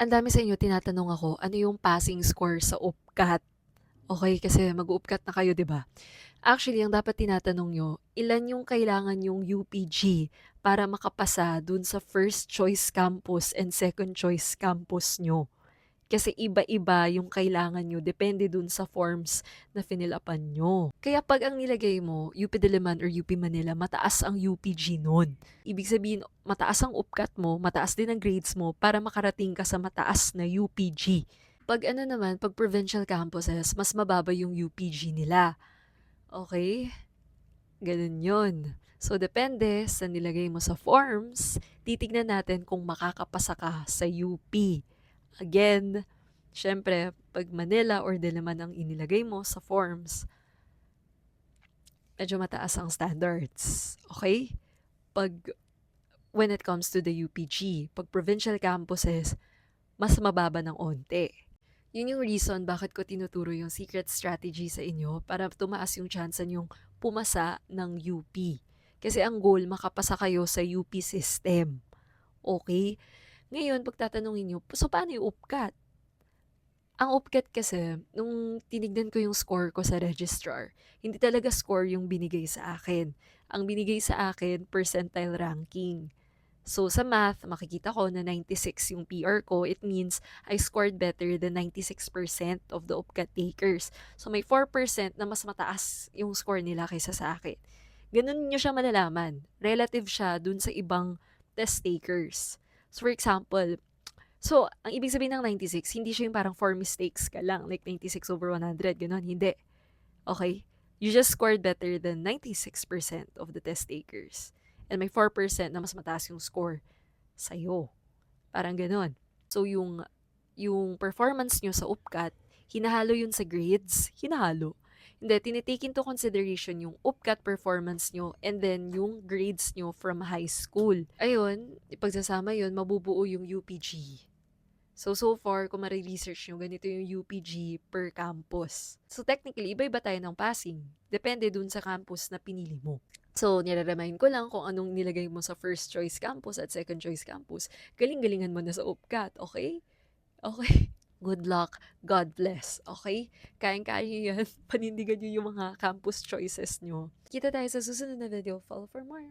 Ang dami sa inyo tinatanong ako, ano yung passing score sa UPCAT? Okey, kasi mag-u-UPCAT na kayo, 'di ba? Actually, ang dapat tinatanong niyo, ilan yung kailangan yung UPG para makapasa dun sa first choice campus and second choice campus niyo. Kasi iba-iba yung kailangan niyo depende dun sa forms na finill-up-an niyo. Kaya 'pag ang nilagay mo UP Diliman or UP Manila, mataas ang UPG nun. Ibig sabihin, mataas ang UPCAT mo, mataas din ang grades mo para makarating ka sa mataas na UPG. 'Pag ano naman, 'pag provincial campuses, mas mababa yung UPG nila. Okey? Ganun yun. So, depende sa nilagay mo sa forms, titignan natin kung makakapasa ka sa UP. Again, siyempre 'pag Manila or Diliman ang inilagay mo sa forms medyo mataas ang standards, okey? 'Pag when it comes to the UPG, 'pag provincial campuses, mas mababa ng onti. Yun yung reason bakit ko tinuturo yung secret strategy sa inyo para tumaas yung tyansa niyong pumasa ng UP. Kasi ang goal, makapasa kayo sa UP system, okey? Ngayon, 'pag tatanungin niyo, so paano yung UPCAT? Ang UPCAT kasi, nung tinignan ko yung score ko sa registrar, hindi talaga score yung binigay sa akin. Ang binigay sa akin, percentile ranking. So, sa math, makikita ko na 96 yung PR ko. It means I scored better than 96% of the UPCAT takers. So, may 4% na mas mataas yung score nila kaysa sa akin. Ganun niyo siya malalaman. Relative siya dun sa ibang test takers. So, for example, so ang ibig sabihin ng 96, hindi siya yung parang 4 mistakes ka lang, like 96 over 100, gano'n, hindi. Okey? You just scored better than 96% of the test takers. And may 4% na mas mataas yung score sa'yo. Parang gano'n. So, yung yung performance niyo sa UPCAT, hinahalo yun sa grades, hinahalo. Hindi, tini-take into consideration yung UPCAT performance niyo and then yung grades niyo from high school. Ayun, ipagsasama yun, mabubuo yung UPG. So, so far, kung mare-research niyo, ganito yung UPG per campus. So, technically, iba-iba tayo ng passing. Depende dun sa campus na pinili mo. So, nire-remind ko lang kung anong nilagay mo sa first choice campus at second choice campus. Galing-galingan mo na sa UPCAT, okey? Okey. Good luck. God bless, okey? Kayang-kaya niyo yan. Panindigan niyo yung mga campus choices niyo. Kita tayo sa susunod na video. Follow for more.